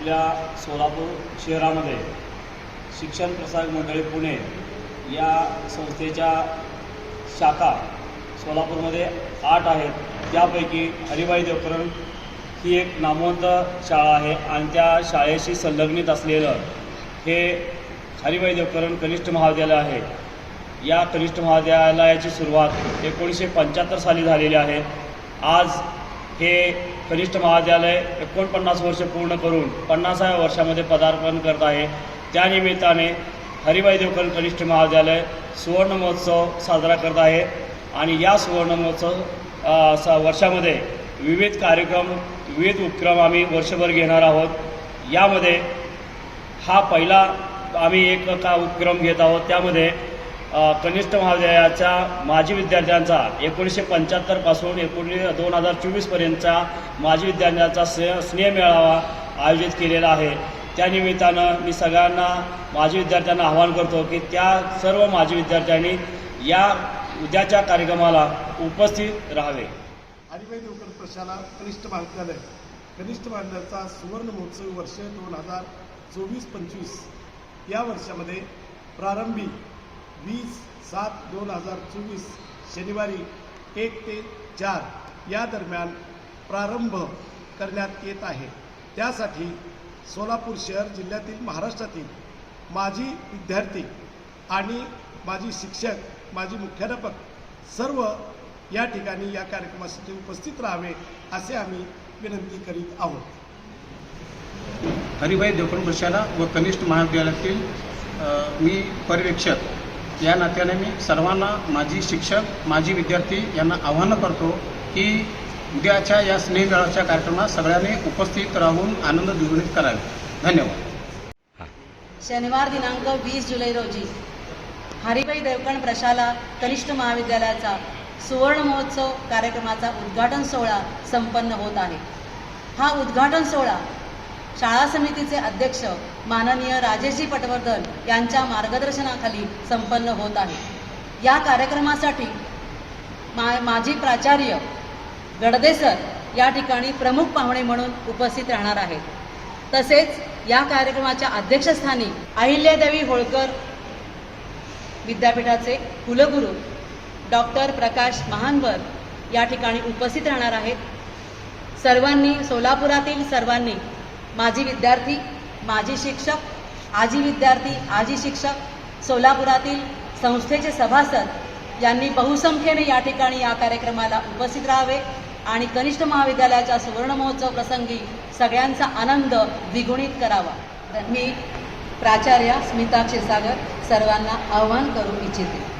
आपल्या सोलापूर शहरामध्ये शिक्षण प्रसार मंडळी पुणे या संस्थेच्या शाखा सोलापूरमध्ये आठ आहेत. त्यापैकी हरिबाई देवकरण ही एक नामवंत शाळा आहे आणि त्या शाळेशी संलग्नित असलेलं हे हरिबाई देवकरण कनिष्ठ महाविद्यालय आहे. या कनिष्ठ महाविद्यालयाची सुरुवात एकोणीसशे पंच्याहत्तर साली झालेली आहे. आज हे कनिष्ठ महाविद्यालय एकोणपन्नास वर्ष पूर्ण करून पन्नासाव्या वर्षामध्ये पदार्पण करत आहे. त्यानिमित्ताने हरिबाई देवकरण कनिष्ठ महाविद्यालय सुवर्ण महोत्सव साजरा करत आहे. आणि या सुवर्ण महोत्सव स वर्षामध्ये विविध कार्यक्रम विविध उपक्रम आम्ही वर्षभर घेणार आहोत. यामध्ये हा पहिला आम्ही एक का उपक्रम घेत आहोत. त्यामध्ये कनिष्ठ महाविद्यालयाच्या माजी विद्यार्थ्यांचा एकोणीसशे पंच्याहत्तरपासून एकोणीस दोन हजार चोवीसपर्यंतचा माजी विद्यार्थ्यांचा स्नेह स्नेह आयोजित केलेला आहे. त्यानिमित्तानं मी सगळ्यांना माजी विद्यार्थ्यांना आवाहन करतो की त्या सर्व माजी विद्यार्थ्यांनी या उद्याच्या कार्यक्रमाला उपस्थित राहावे. हरिभाई देवकर प्रशाला कनिष्ठ महाविद्यालय कनिष्ठ महाविद्यालयाचा सुवर्ण महोत्सवी वर्ष दोन हजार चोवीस पंचवीस या वर्षामध्ये प्रारंभी वीस सात दोन हजार चोवीस शनिवारी एक ते चार या दरम्यान प्रारंभ करण्यात येत आहे. त्यासाठी सोलापूर शहर जिल्ह्यातील महाराष्ट्रातील माजी विद्यार्थी आणि माजी शिक्षक माजी मुख्याध्यापक सर्व या ठिकाणी या कार्यक्रमासाठी उपस्थित राहावे असे आम्ही विनंती करीत आहोत. हरिभाई देवकरण प्रशाला व कनिष्ठ महाविद्यालयातील मी पर्यवेक्षक या नात्याने मी सर्वांना माजी शिक्षक माजी विद्यार्थी यांना आवाहन करतो की उद्याच्या या स्नेहमेळाच्या कार्यक्रमात सगळ्यांनी उपस्थित राहून आनंद द्विगुणित करावे. धन्यवाद. शनिवार दिनांक वीस जुलै रोजी हरिभाई देवकण प्रशाला कनिष्ठ महाविद्यालयाचा सुवर्ण महोत्सव कार्यक्रमाचा उद्घाटन सोहळा संपन्न होत आहे. हा उद्घाटन सोहळा शाळा समितीचे अध्यक्ष माननीय राजेशजी पटवर्धन यांच्या मार्गदर्शनाखाली संपन्न होत आहे. या कार्यक्रमासाठी मा माजी प्राचार्य गडदेसर या ठिकाणी प्रमुख पाहुणे म्हणून उपस्थित राहणार आहेत. तसेच या कार्यक्रमाच्या अध्यक्षस्थानी अहिल्यादेवी होळकर विद्यापीठाचे कुलगुरू डॉक्टर प्रकाश महानवर या ठिकाणी उपस्थित राहणार आहेत. सर्वांनी सोलापुरातील सर्वांनी माजी विद्यार्थी माजी शिक्षक आजी विद्यार्थी आजी शिक्षक सोलापुरातील संस्थेचे सभासद यांनी बहुसंख्येने या ठिकाणी या कार्यक्रमाला उपस्थित राहावे आणि कनिष्ठ महाविद्यालयाच्या सुवर्ण महोत्सव प्रसंगी सगळ्यांचा आनंद द्विगुणित करावा. तर मी प्राचार्य स्मिता क्षीरसागर सर्वांना आवाहन करू इच्छिते.